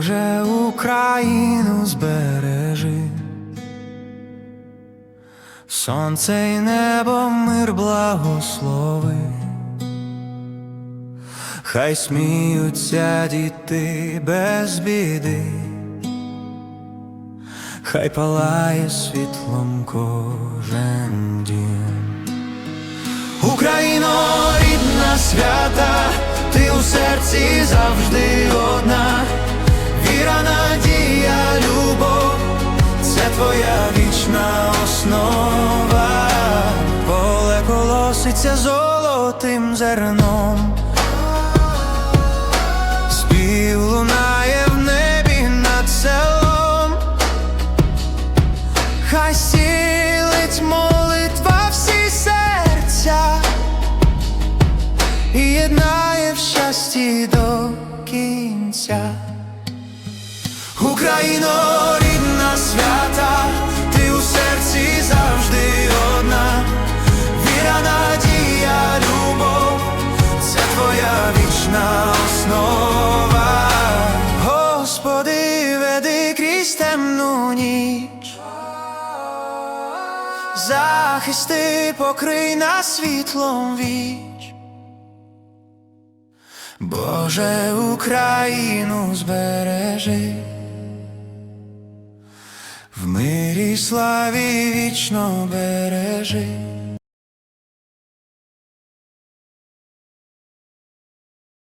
Боже, Україну збережи, сонце й небо мир благослови, хай сміються діти без біди, хай палає світлом кожен дім. Україно, рідна свята, ти у серці завжди поле колоситься золотим зерном, спів лунає в небі над селом. Хай сілить молитва всі серця і єднає в щасті до кінця. Україно, крізь темну ніч. Захисти покрий нас світлом віч. Боже, Україну збережи, в мирі славі вічно бережи.